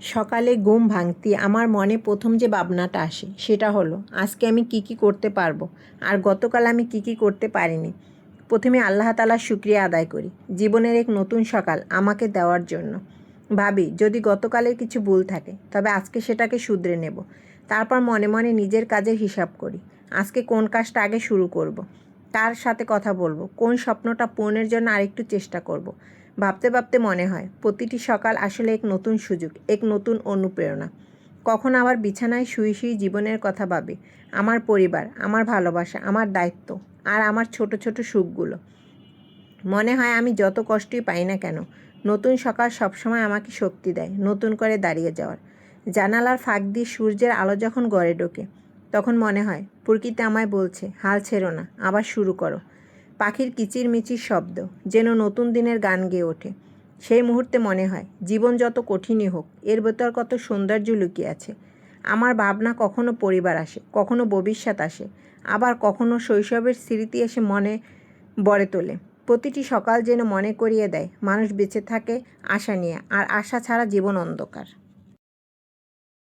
সকালে ঘুম ভাঙতি, আমার মনে প্রথম যে ভাবনাটা আসে, সেটা হলো, আজকে আমি কি কি করতে পারব? আর গতকাল আমি কি কি করতে পারিনি? প্রথমে আল্লাহ তালার শুক্রিয়া আদায় করি। জীবনের এক নতুন সকাল আমাকে দেওয়ার জন্য। ভাবি, যদি গতকালের কিছু ভুল থাকে, তবে আজকে সেটাকে শুধরে নেব। তারপর মনে মনে নিজের কাজের হিসাব করি। আজকে কোন কাজটা আগে শুরু করব। কার সাথে কথা বলব। কোন স্বপ্নটা পূরণের জন্য আরেকটু চেষ্টা করব। ভাবতে ভাবতে মনে হয়, প্রতিটি সকাল আসলে এক নতুন সুযোগ, এক নতুন অনুপ্রেরণা। কখন আবার বিছানায় শুয়ে শুয়ে জীবনের কথা ভাবে, আমার পরিবার, আমার ভালোবাসা, আমার দায়িত্ব আর আমার ছোট ছোট সুখগুলো। মনে হয় আমি যত কষ্টই পাই না কেন, নতুন সকাল সবসময় আমাকে শক্তি দেয়, নতুন করে দাঁড়িয়ে যাওয়ার। জানালার ফাঁক দিয়ে সূর্যের আলো যখন গড়ে ঢোকে তখন মনে হয়, প্রকৃতি আমায় বলছে, হাল ছেড়ো না, আবার শুরু করো। পাখির কিচির মিচির শব্দ যেন নতুন দিনের গান গেয়ে ওঠে। সেই মুহূর্তে মনে হয়, জীবন যত কঠিনই হোক, এর ভেতর কত সৌন্দর্য লুকিয়ে আছে। আমার ভাবনা কখনো পরিবার আসে, কখনো ভবিষ্যৎ আসে, আবার কখনো শৈশবের স্মৃতি এসে মনে বড়ে তোলে। প্রতিটি সকাল যেন মনে করিয়ে দেয়, মানুষ বেঁচে থাকে, আশা নিয়ে, আর আশা ছাড়া জীবন অন্ধকার।